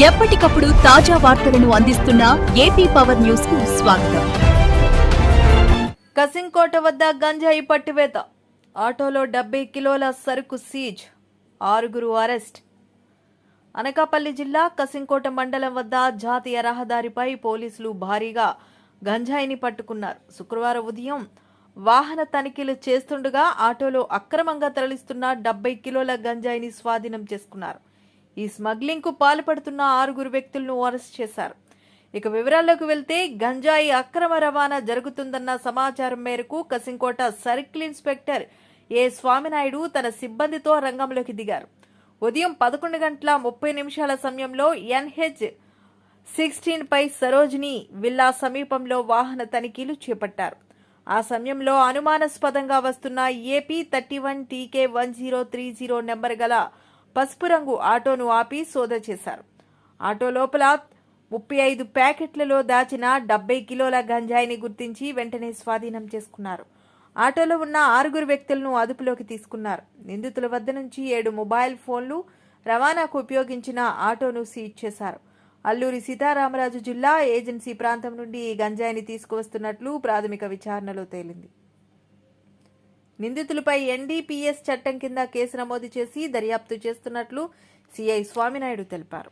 ఎప్పటికప్పుడు తాజా వార్తలను అందిస్తున్న ఏపీ పవర్ న్యూస్కు స్వాగతం. కసింకోట వద్ద గంజాయి పట్టువేత. ఆటోలో డెబ్బై కిలోల సరుకు సీజ్. ఆరుగురు అరెస్ట్. అనకాపల్లి జిల్లా కసింకోట మండలం వద్ద జాతీయ రహదారిపై పోలీసులు భారీగా గంజాయిని పట్టుకున్నారు. శుక్రవారం ఉదయం వాహన తనిఖీలు చేస్తుండగా ఆటోలో అక్రమంగా తరలిస్తున్న డెబ్బై కిలోల గంజాయిని స్వాధీనం చేసుకున్నారు. ఈ స్మగ్లింగ్కు పాల్పడుతున్న ఆరుగురు వ్యక్తులను అరెస్ట్ చేశారు. ఇక వివరాల్లోకి వెళ్తే గంజాయి అక్రమ రవాణా జరుగుతుందన్న సమాచారం మేరకు Kasimkota circle inspector A Swaminaidu తన సిబ్బందితో రంగంలోకి దిగారు. ఉదయం పదకొండు గంటల ముప్పై నిమిషాల సమయంలో ఎన్హెచ్ సిక్స్టీన్ పై సరోజిని విల్లా సమీపంలో వాహన తనిఖీలు చేపట్టారు. ఆ సమయంలో అనుమానాస్పదంగా వస్తున్న AP thirty one TK one zero three zero number గల పసుపు రంగు ఆటోను ఆపి సోద చేశారు. ఆటో లోపల ముప్పై ఐదు ప్యాకెట్లలో దాచిన డెబ్బై కిలోల గంజాయిని గుర్తించి వెంటనే స్వాధీనం చేసుకున్నారు. ఆటోలో ఉన్న ఆరుగురు వ్యక్తులను అదుపులోకి తీసుకున్నారు. నిందితుల వద్ద నుంచి ఏడు మొబైల్ ఫోన్లు రవాణాకు ఉపయోగించిన ఆటోను సీజ్ చేశారు. అల్లూరి సీతారామరాజు జిల్లా ఏజెన్సీ ప్రాంతం నుండి ఈ గంజాయిని తీసుకువస్తున్నట్లు ప్రాథమిక విచారణలో తేలింది. నిందితులపై ఎన్డీపీఎస్ చట్టం కింద కేసు నమోదు చేసి దర్యాప్తు చేస్తున్నట్లు సిఐ స్వామినాయుడు తెలిపారు.